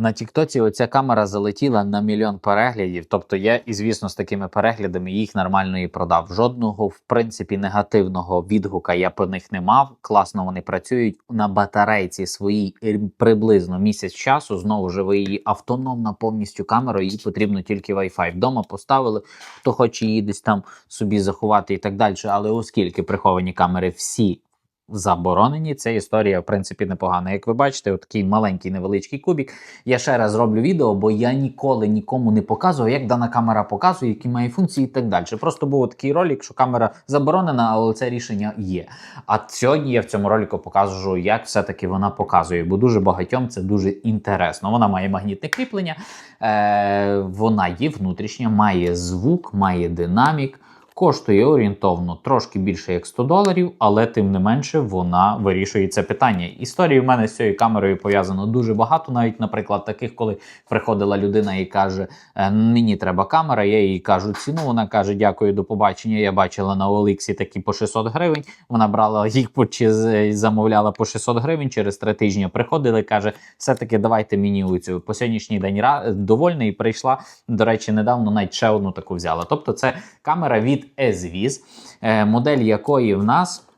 На Тіктоці оця камера залетіла на мільйон переглядів. Тобто я, і звісно, з такими переглядами їх нормально і продав. Жодного, в принципі, негативного відгука я по них не мав. Класно вони працюють на батарейці своїй приблизно місяць часу. Знову ж ви її автономна повністю камера, їй потрібно тільки Wi-Fi. Вдома поставили, хто хоче її десь там собі заховати і так далі. Але оскільки приховані камери всі заборонені. Ця історія, в принципі, непогана. Як ви бачите, такий маленький невеличкий кубік. Я ще раз зроблю відео, бо я ніколи нікому не показував, як дана камера показує, які має функції і так далі. Просто був такий ролик, що камера заборонена, але це рішення є. А сьогодні я в цьому ролику покажу, як все-таки вона показує, бо дуже багатьом це дуже інтересно. Вона має магнітне кріплення, е, вона є внутрішня, має звук, має динамік. Коштує орієнтовно трошки більше як 100 доларів, але тим не менше вона вирішує це питання. Історії в мене з цією камерою пов'язано дуже багато. Навіть, наприклад, таких, коли приходила людина і каже: «Е, Мені треба камера, я їй кажу ціну. Вона каже: Дякую, до побачення. Я бачила на Оліксі такі по 600 гривень. Вона брала їх по чи з- замовляла по 600 гривень. Через три тижні приходила і каже: все-таки давайте мені оцю по сьогоднішній день довольна і прийшла. До речі, недавно навіть ще одну таку взяла. Тобто, це камера від ESVIS, е, модель якої в нас,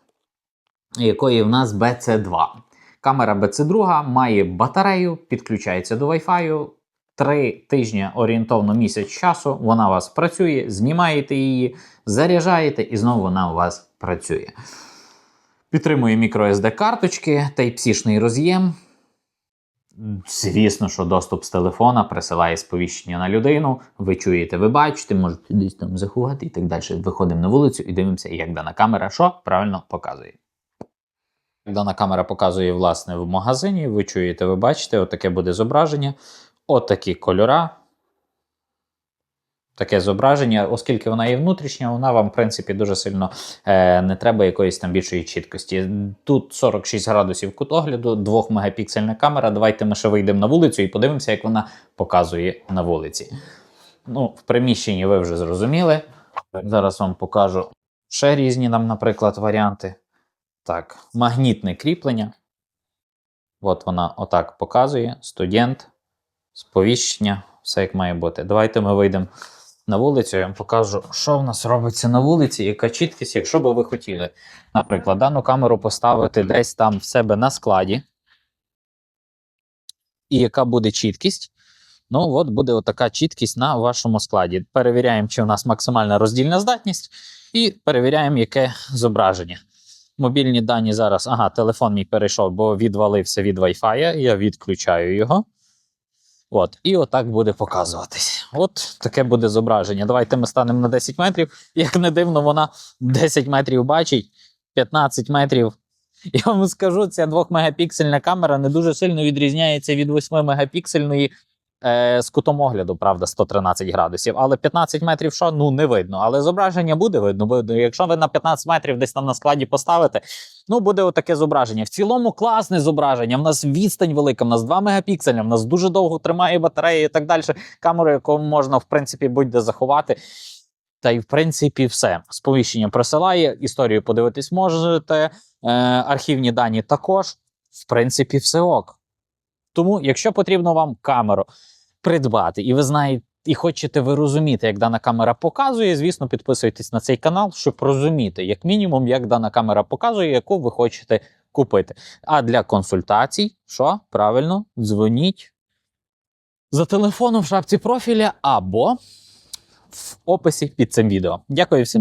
якої в нас BC2. Камера BC2 має батарею, підключається до Wi-Fi. Три тижні орієнтовно місяць часу вона у вас працює, знімаєте її, заряджаєте, і знову вона у вас працює. Підтримує microSD карточки, Type-C-шний роз'єм. Звісно, що доступ з телефона присилає сповіщення на людину. Ви чуєте, ви бачите, можете десь там заховати і так далі. Виходимо на вулицю і дивимося, як дана камера що правильно показує. Дана камера показує, власне, в магазині. Ви чуєте, ви бачите, отаке буде зображення. Отакі кольора. Таке зображення, оскільки вона є внутрішня, вона вам, в принципі, дуже сильно е, не треба якоїсь там більшої чіткості. Тут 46 градусів кут огляду, 2 мегапіксельна камера. Давайте ми ще вийдемо на вулицю і подивимося, як вона показує на вулиці. Ну, в приміщенні ви вже зрозуміли. Зараз вам покажу ще різні нам, наприклад, варіанти. Так, магнітне кріплення. От вона отак показує. Студент, сповіщення, все як має бути. Давайте ми вийдемо на вулицю. Я вам покажу, що в нас робиться на вулиці, яка чіткість, якщо би ви хотіли. Наприклад, дану камеру поставити десь там в себе на складі. І яка буде чіткість? Ну, от буде отака чіткість на вашому складі. Перевіряємо, чи у нас максимальна роздільна здатність, і перевіряємо, яке зображення. Мобільні дані зараз. Ага, телефон мій перейшов, бо відвалився від Wi-Fi. Я відключаю його. От, і отак буде показуватись. От таке буде зображення. Давайте ми станемо на 10 метрів. Як не дивно, вона 10 метрів бачить, 15 метрів. Я вам скажу, ця 2-мегапіксельна камера не дуже сильно відрізняється від 8-мегапіксельної е, з кутом огляду, правда, 113 градусів. Але 15 метрів що? Ну, не видно. Але зображення буде видно. Бо якщо ви на 15 метрів десь там на складі поставите, ну буде отаке зображення. В цілому класне зображення. В нас відстань велика, в нас 2 мегапікселя, в нас дуже довго тримає батарея і так далі. Камеру, яку можна, в принципі, будь-де заховати. Та й в принципі все. Сповіщення присилає, історію подивитись можете, е, архівні дані також. В принципі, все ок. Тому, якщо потрібно вам камеру придбати, і ви знаєте, і хочете ви розуміти, як дана камера показує, звісно, підписуйтесь на цей канал, щоб розуміти, як мінімум, як дана камера показує, яку ви хочете купити. А для консультацій, що правильно, дзвоніть за телефоном в шапці профіля або в описі під цим відео. Дякую всім.